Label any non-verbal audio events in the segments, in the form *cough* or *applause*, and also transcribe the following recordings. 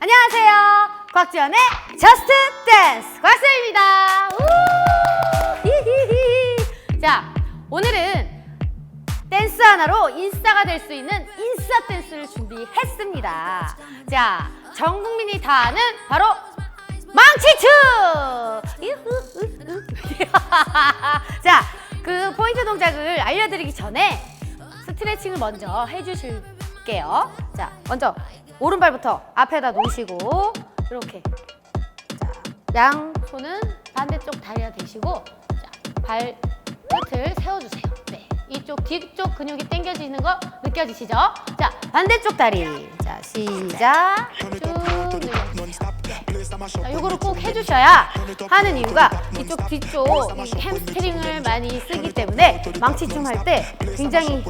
안녕하세요. 곽지연의 저스트 댄스 곽수입니다. 자, 오늘은 댄스 하나로 인싸가 될 수 있는 인싸 댄스를 준비했습니다. 자, 전 국민이 다 아는 바로 망치추! *laughs* 자, 그 포인트 동작을 알려드리기 전에 스트레칭을 먼저 해주실게요. 자, 먼저 오른발부터 앞에다 놓으시고 이렇게 자, 양 손은 반대쪽 다리에 대시고 자, 발 끝을 세워주세요. 네, 이쪽 뒤쪽 근육이 당겨지는 거 느껴지시죠? 자, 반대쪽 다리. 자, 시작. 쭉 늘려주세요. 네. 자, 요거를 꼭 해주셔야 하는 이유가 이쪽 뒤쪽 이 햄스트링을 많이 쓰기 때문에 망치춤 할 때 굉장히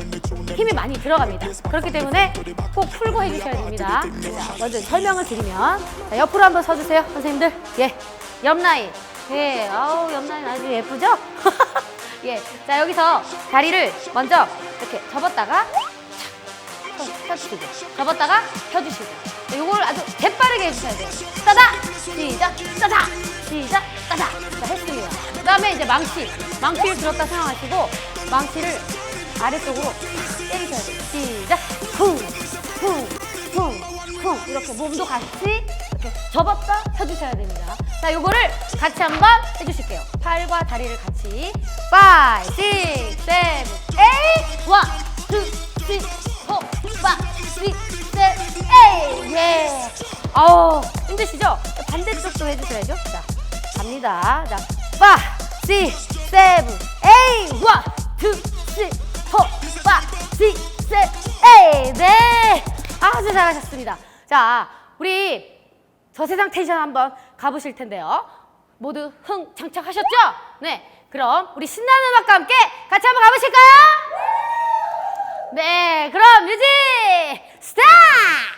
힘이 많이 들어갑니다. 그렇기 때문에 꼭 풀고 해주셔야 됩니다. 자, 먼저 설명을 드리면 자, 옆으로 한번 서주세요, 선생님들. 예, 옆 라인. 예, 아우 옆 라인 아주 예쁘죠? *laughs* 예, 자 여기서 다리를 먼저 이렇게 접었다가 펴- 펴주시고. 접었다가 펴주시고. 자, 요걸 아주 재빠르게 해주셔야 돼요. 따다! 시작! 따다! 시작! 따다! 자 했습니다. 그 다음에 이제 망치. 망치를 들었다 생각하시고 망치를 아래쪽으로 탁 때리셔야 돼요. 시작! 쿵쿵쿵쿵! 이렇게 몸도 같이 이렇게 접었다 펴주셔야 됩니다. 자 요거를 같이 한번 해주실게요. 팔과 다리를 같이. 5, 6, 7, 8 1, 2, 3, 4, 5, 6, 7, 8 예. 어우 힘드시죠? 반대쪽도 해주셔야죠 자 갑니다 자 5, 6, 7, 8 1, 2, 3, 4, 5, 6, 7, 8 네. 아주 잘하셨습니다. 자, 우리 저세상 텐션 한번 가보실 텐데요. 모두 흥 장착하셨죠? 네. 그럼 우리 신나는 음악과 함께 같이 한번 가보실까요? 네. 그럼 뮤직 스타트!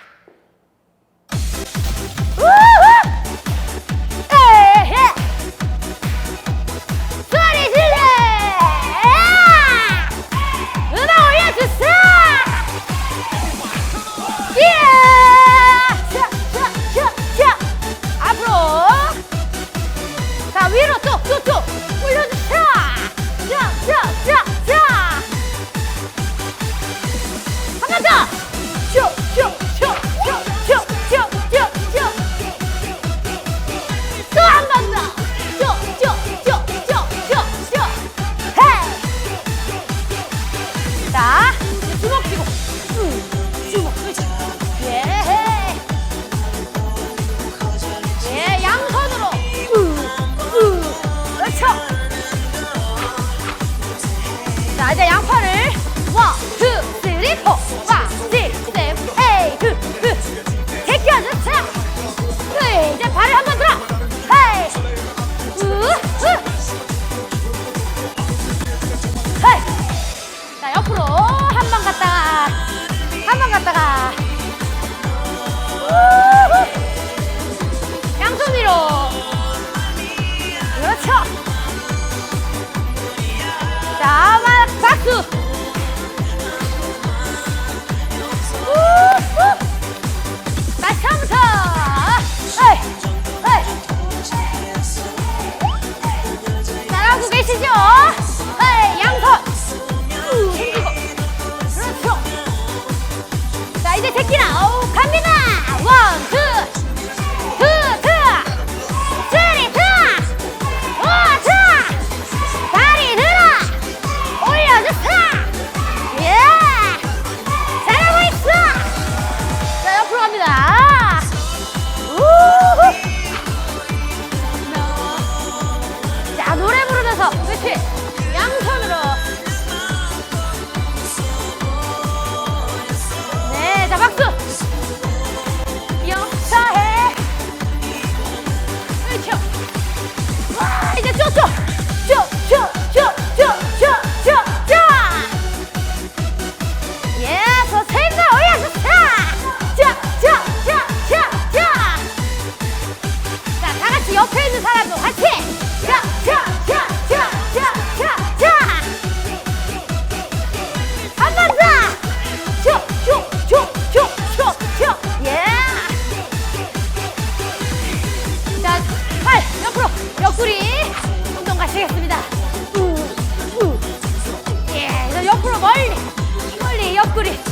করে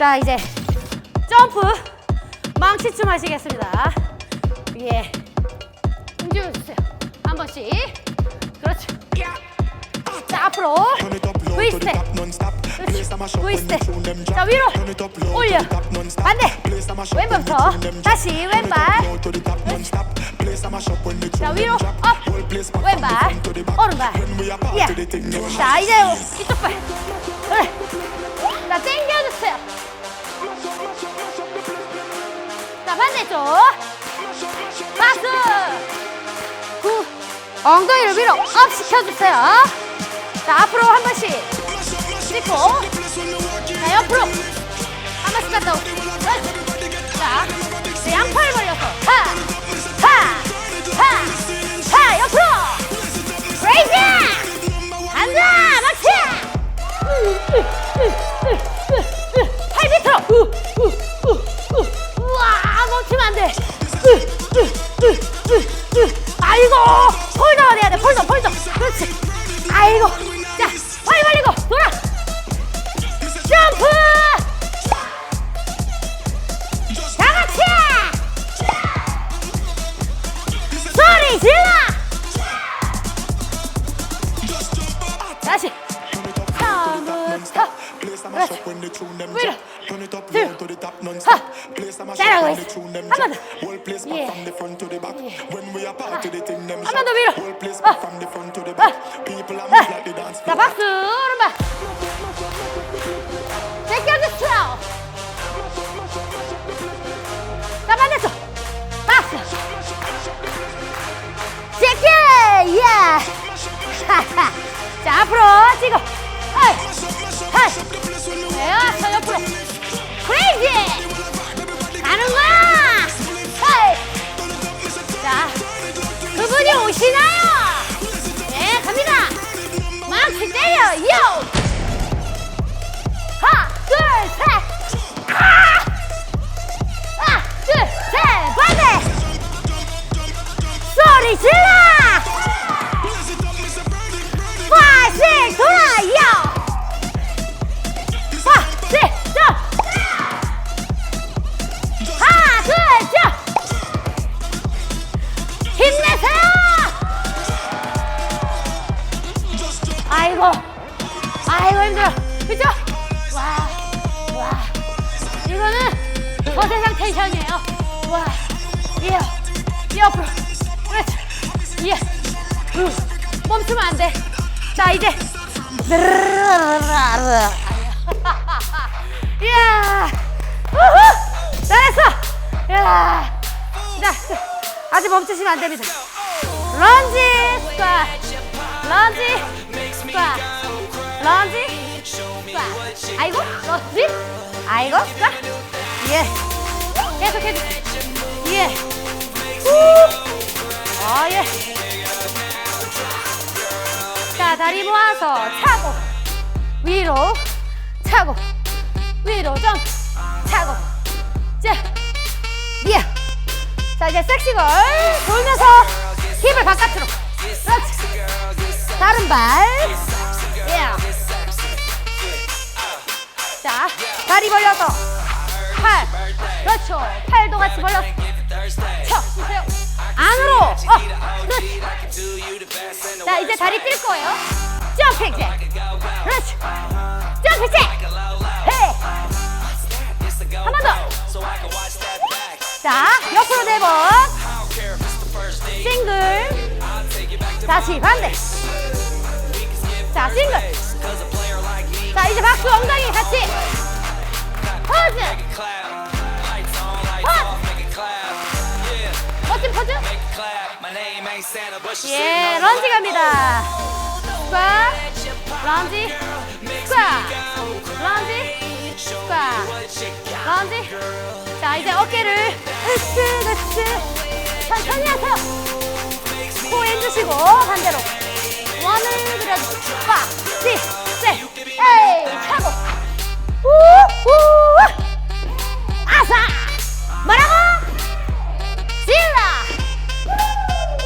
자, 이제 점프 망치춤 하시겠습니다. 예, 움직여주세요. 한 번씩. 그렇죠. 자, 앞으로. V 스텝. 그렇지. V 스텝. 자, 위로. 올려. 반대. 왼발부터. 다시 왼발. 그렇지. 자, 위로. 업. 왼발. 오른발. 예. 자, 이제 이쪽 발. 그래. 자, 당겨주세요. 자, 반대쪽. 박수. 구. 엉덩이를 위로 업 시켜주세요. 자, 앞으로 한 번씩. 짚고. 자, 옆으로. 한 번씩 갔다 오고. 끝. 자, 네, 양팔 벌려서. 하. 하. 하. 하. 옆으로. 레이즈. 앉아. 막치. 아이고, 폴더 해야 돼, 폴더, 폴더. 그렇지. 아이고. 자, 팔 벌리고, 돌아. 점프. 다 같이. 소리 질러. 다시. 처음부터. 그렇지. 위로. 둘. 하. 잘하고 있어. 한번 더. 예. 한번더 위로. 어. 어. 어. 자, 박수. 오른발. 제껴주세요. 자, 반대쪽. 박수. 제껴. 예. 하하. 자, 앞으로 찍어. 어이. 하이. 내가 저 옆으로. 크레이지. 가는 거야. 어이. 자, 그분이 오시나요? 네, 갑니다. 막치 때려. 요. 하나, 둘, 셋. 아! 하나, 둘, 셋. 반대. 소리 질러. 안 됩니다. 런지 스쿼트. 런지 스쿼트. 런지 스쿼트. 아이고, 런지. 아이고, 스쿼트. 예. 계속 해주 예. 후. 어, 예. 자, 다리 모아서 차고, 위로, 차고, 위로 점프, 차고. 이제 섹시걸 돌면서 힙을 바깥으로. 그렇지. 다른 발. 예. 자, 다리 벌려서 팔. 그렇죠. 팔도 같이 벌려서 쳐 주세요. 안으로. 어. 그렇지. 자, 이제 다리 뛸 거예요. 점핑 잭. 그렇지. 점핑 잭. 헤이. 한번 더. 자, 옆으로 네 번. 싱글. 다시 반대. 자, 싱글. 자, 이제 박수 엉덩이 같이. 포즈. 포즈. 멋진 포즈. 예, 런지 갑니다. 스쿼. 런지. 스쿼. 런지. 스쿼. 런지. 자, 이제 어깨를 으쓱 으쓱 천천히 하세요. 코 힘주시고 반대로 원을 그려주세요. 파, 시, 세, 에이, 차고. 우, 우, 아사. 뭐라고? 질러.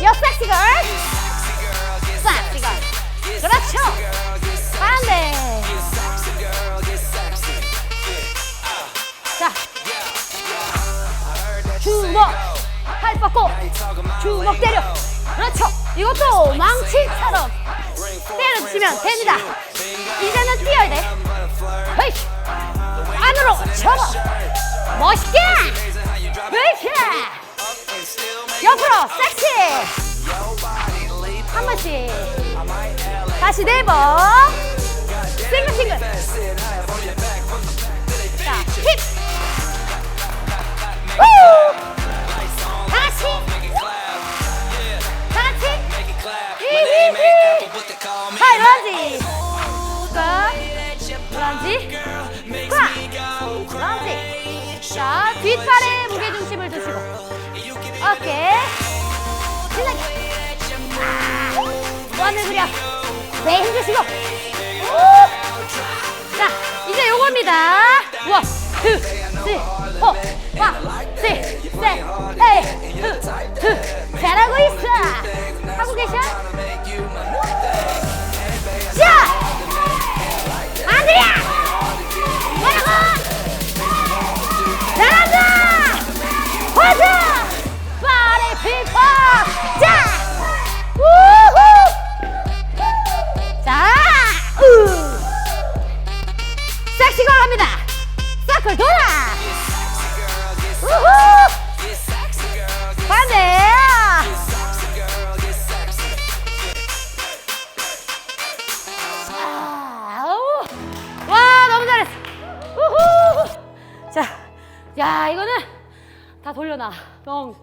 여 섹시걸. 섹시걸. 그렇죠. 반대. 주먹. 팔 뻗고. 주먹 때려. 그렇죠. 이것도 망치처럼 때려치면 됩니다. 이제는 뛰어야 돼. 헤이. 안으로 접어. 멋있게. 그렇지. 옆으로 섹시. 한 번씩. 다시 네 번. 싱글 싱글. 자, 힙. 후. 하이 런지. 스쿼. 런지. 스쿼. 런지. 자, 뒷팔에 무게중심을 두시고. 어깨. 신나게. 아, 원을 그려. 배 힘주시고. 우. 자, 이제 요겁니다. 원, 투, 쓰리, 포, 원, 쓰리, 셋, 에이, 투, 투. 잘하고 있어. 하고 계셔? 자! 다 돌려놔. 뻥.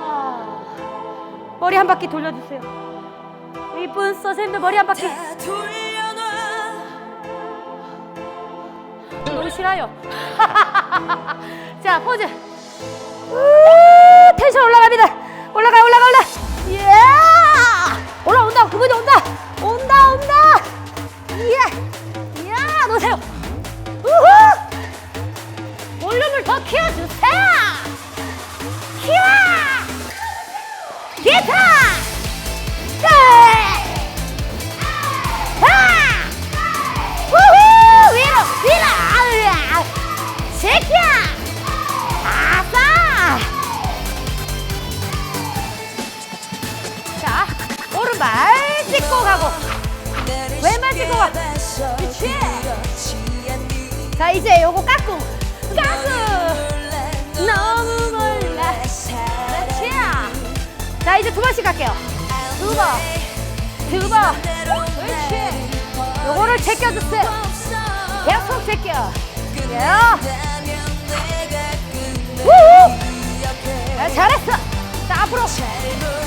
아, 머리 한 바퀴 돌려주세요. 이쁜 선생님들 머리 한 바퀴. 너무 싫어요. *laughs* 자 포즈. 우, 텐션 올라갑니다. 올라가 올라가 올라. 예. 올라온다. 그분이. 온다 더 키워주세요. 키워. 기타. 네. 하. 우후 위로 위로 아으야 새끼야 아싸 자 오른발 찍고 가고 왼발 찍고 가 그렇지 자 이제 요거 깎고 자 이제 두 번씩 갈게요. 두 번 두 번. 그렇지. 요거를 제껴주세요. 계속 제껴. 예. 우후. 야, 잘했어. 자 앞으로.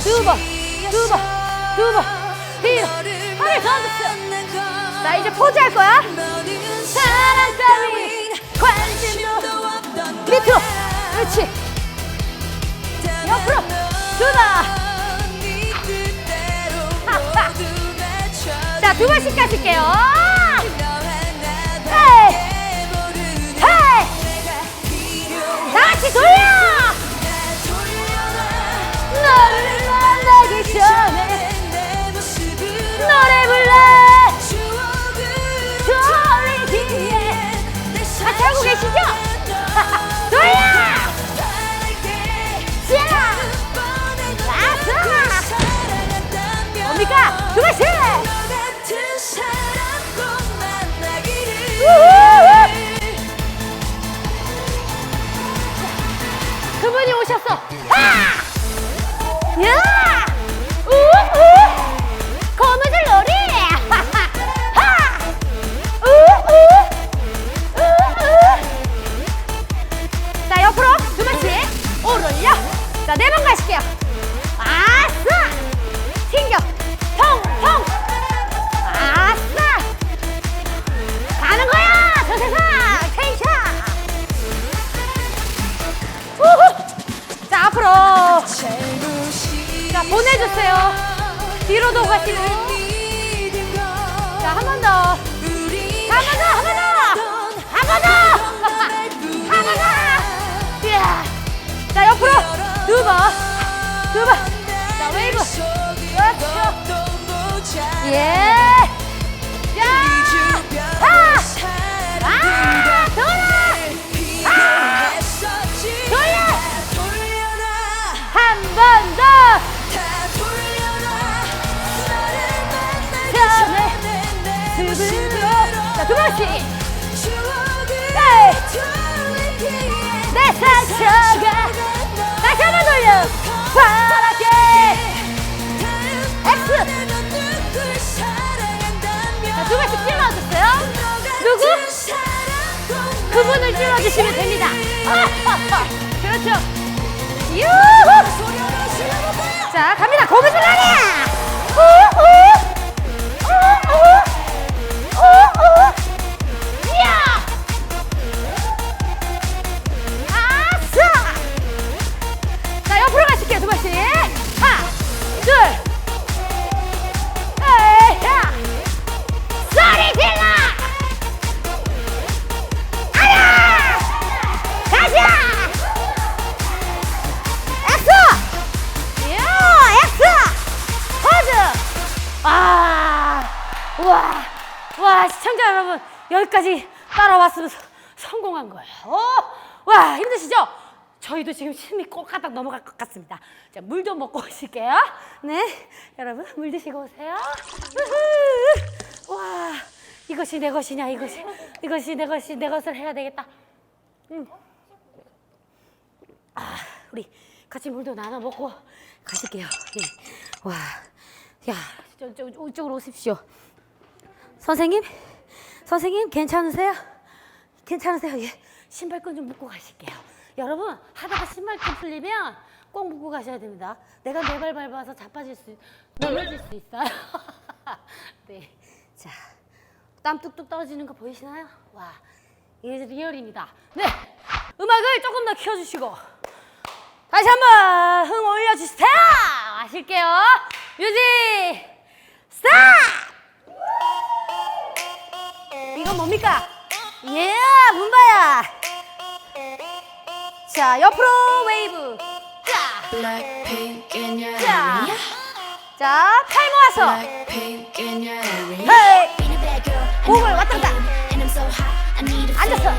두 번 두 번 두 번. 뒤로 팔을 더 주세요. 자 이제 포즈 할 거야. 사랑 따위 관심도 밑으로 그렇지. 옆으로. 두 번 자, 두 번씩 가실게요. 다 같이 돌려! 너를 보내주세요. 뒤로도 가시고. 자, 한 번 더. 한 번 더, 한 번 더. 한 번 더. 한 번 더. 이야. 자, 옆으로 두 번. 두 번. 자, 웨이브. 그렇죠. 예. 번씩. 에이. 내 상처가 다시 한번 돌려. 파랗게. X. 자, 두 찔러주세요. 누구? 그분을 찔러주시면 됩니다. *laughs* 그렇죠. 유후! 자, 갑니다. 고무줄라니! 우우! 여기까지 따라왔으면 서- 성공한 거예요. 어? 와, 힘드시죠? 저희도 지금 심이 꼬까닥 넘어갈 것 같습니다. 자, 물 좀 먹고 오실게요. 네, 여러분, 물 드시고 오세요. 와, 이것이 내 것이냐, 이것이, 이것이 내 것이 내 것을 해야 되겠다. 아, 우리 같이 물도 나눠 먹고 가실게요. 네. 와, 야, 저, 저, 이쪽으로 오십시오. 선생님, 선생님 괜찮으세요? 괜찮으세요? 예, 신발끈 좀 묶고 가실게요. 여러분 하다가 신발끈 풀리면 꼭 묶고 가셔야 됩니다. 내가 내 발 밟아서 자빠질 수, 넘어질 수 있어요. *laughs* 네, 자, 땀 뚝뚝 떨어지는 거 보이시나요? 와, 이게 리얼입니다. 네, 음악을 조금 더 키워주시고 다시 한번 흥 올려주세요. 아실게요. 뮤직 스타트. 이건 뭡니까? 예, 문바야. 자, 옆으로 웨이브. 자, 자, 팔 모아서. 헤이. 목을 왔다 갔다. 앉았어.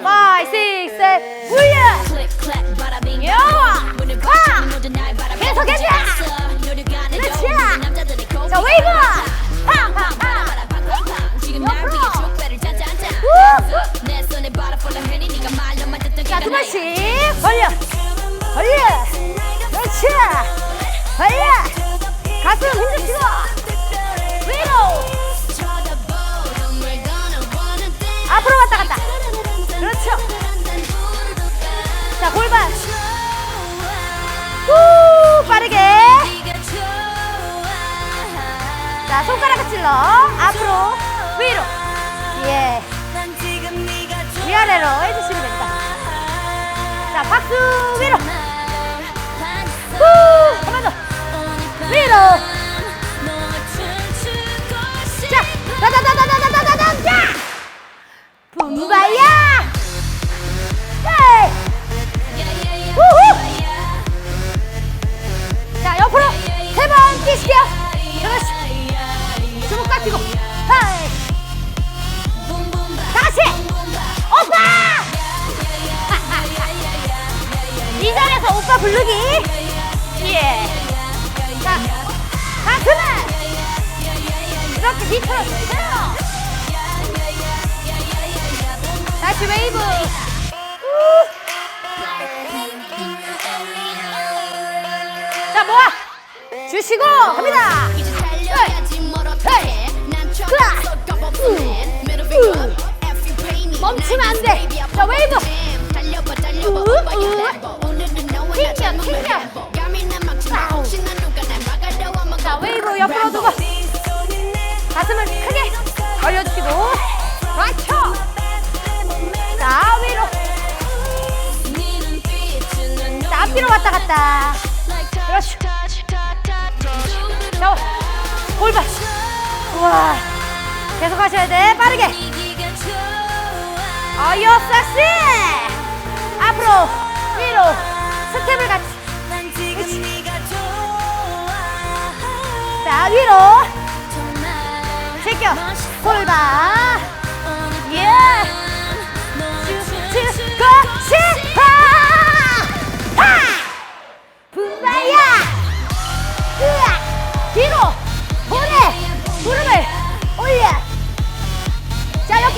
5, 6, 7, 후야! 여와! 와! 계속해자! 그렇지! 자, 웨이브! 팡! 팡! 팡! 자, 두. 번씩 벌려. 벌려. 그렇지. 벌려. 가슴 힘주시고. 위로. 앞으로 왔다 갔다. 그렇죠. 자, 골반. 후, 빠르게. 다시 웨이브. 우. 자, 모아. 주시고 갑니다. 멈추면 안 돼. 자, 웨이브. 자, 웨이브 옆으로 두고 가슴을 크게 벌려주시고 그렇죠. 자, 위로. 자, 앞뒤로 왔다 갔다. 그렇죠. 자, 골반. 우와. 계속 하셔야 돼. 빠르게. 어여 섹시. 앞으로, 위로. 스텝을 같이. 자, 위로. 제껴. 골반.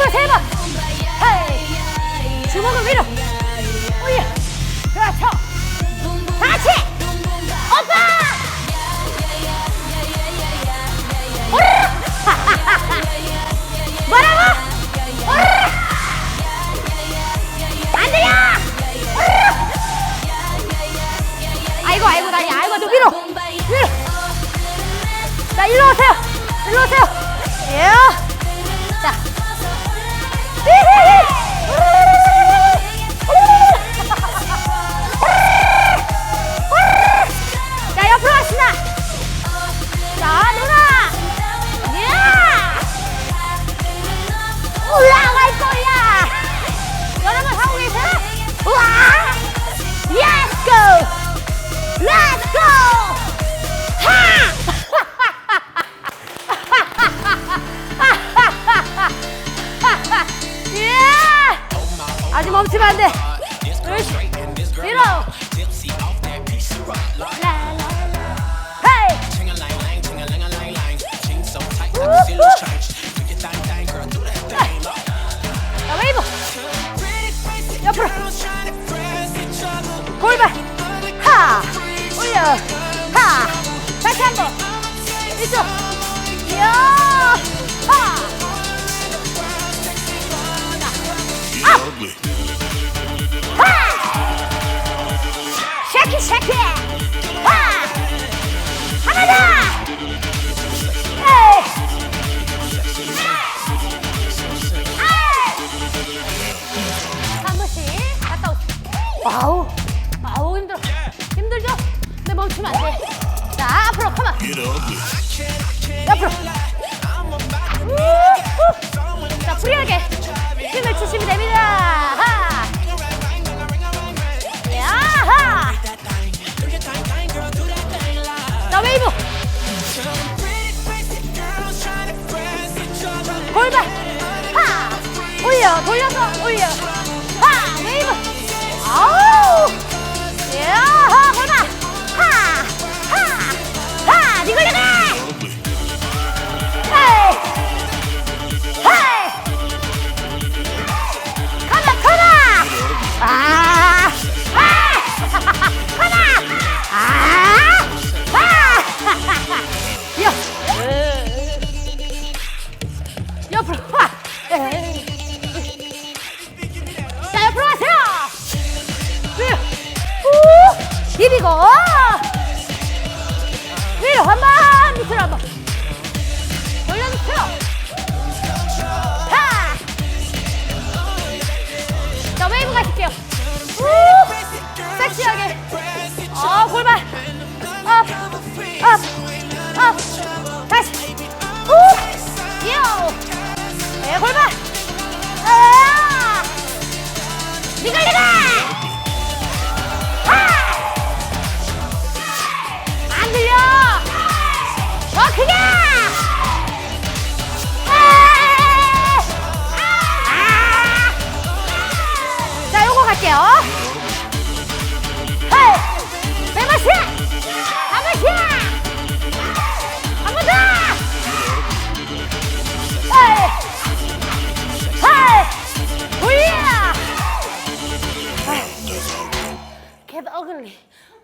자, 옆으로 세 번! 헤이! 주먹을 위로! 올려! 그렇죠! 같이! 오빠! 오르르! *laughs* 뭐라고? 오르르! 안 들려! 오르르! 아이고 아이고 나니 아이고 저 위로 위로 자 일로 오세요 일로 오세요 예.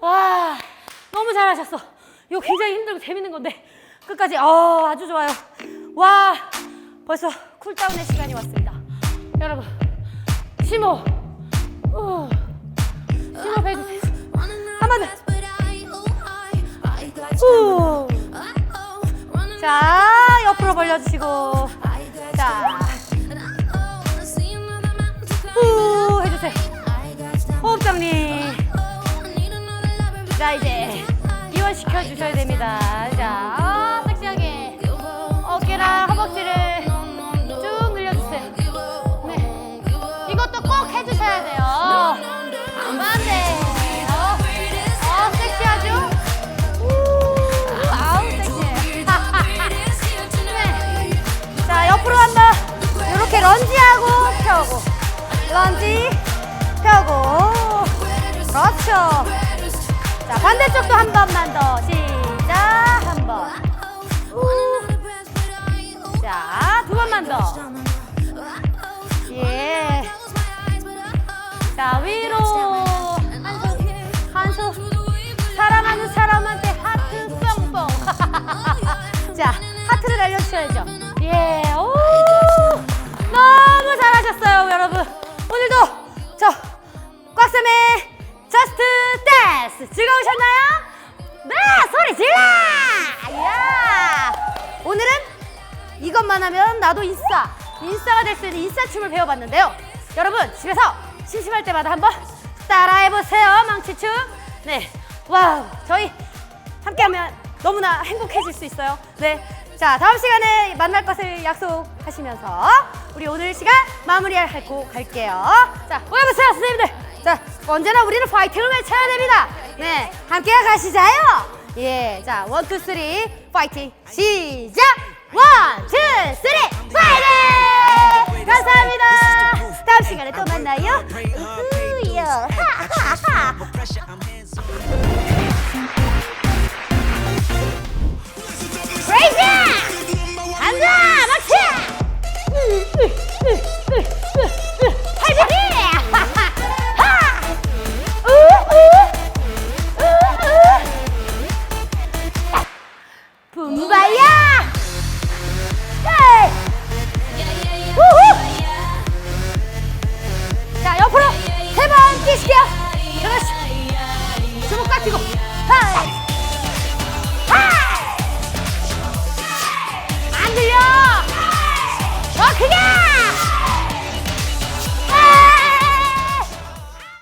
와, 너무 잘하셨어. 이거 굉장히 힘들고 재밌는 건데 끝까지 어, 아주 좋아요. 와, 벌써 쿨다운의 시간이 왔습니다. 여러분, 심호, 우, 심호흡 해주세요. 한번 더. 우. 자, 옆으로 벌려주시고, 자, 후 해주세요. 호흡 정리. 자, 이제 시켜 주셔야 됩니다. 자, 아, 섹시하게 어깨랑 허벅지를 쭉 늘려주세요. 네, 이것도 꼭 해주셔야 돼요. 안돼. 어, 어, 섹시하죠? 우, 아우 섹시해. *laughs* 네. 자, 옆으로 한번 이렇게 런지하고 펴고, 런지 펴고, 그렇죠. 자, 반대쪽도 한 번만 더. 시작. 한 번. 우. 자, 두 번만 더. 예. 자, 위로. 한 손. 한 손. 사랑하는 사람한테 하트 뿅뿅. *laughs* 자, 하트를 날려주셔야죠. 예. 오. 너무 잘하셨어요, 여러분. 댄스 즐거우셨나요? 네, 소리 질러! 야! 오늘은 이것만 하면 나도 인싸, 인싸가 될 수 있는 인싸춤을 배워봤는데요. 여러분 집에서 심심할 때마다 한번 따라해보세요, 망치춤. 네, 와우, 저희 함께하면 너무나 행복해질 수 있어요. 네. 자, 다음 시간에 만날 것을 약속하시면서 우리 오늘 시간 마무리하고 갈게요. 자, 모여보세요, 선생님들. 자, 언제나 우리는 파이팅을 외쳐야 됩니다. 네, 함께 가시자요. 예, 자, 원, 투, 쓰리, 파이팅. 시작! 원, 투, 쓰리, 파이팅! 감사합니다. 다음 시간에 또 만나요. 우요, 하하하. 브레이크! 간다!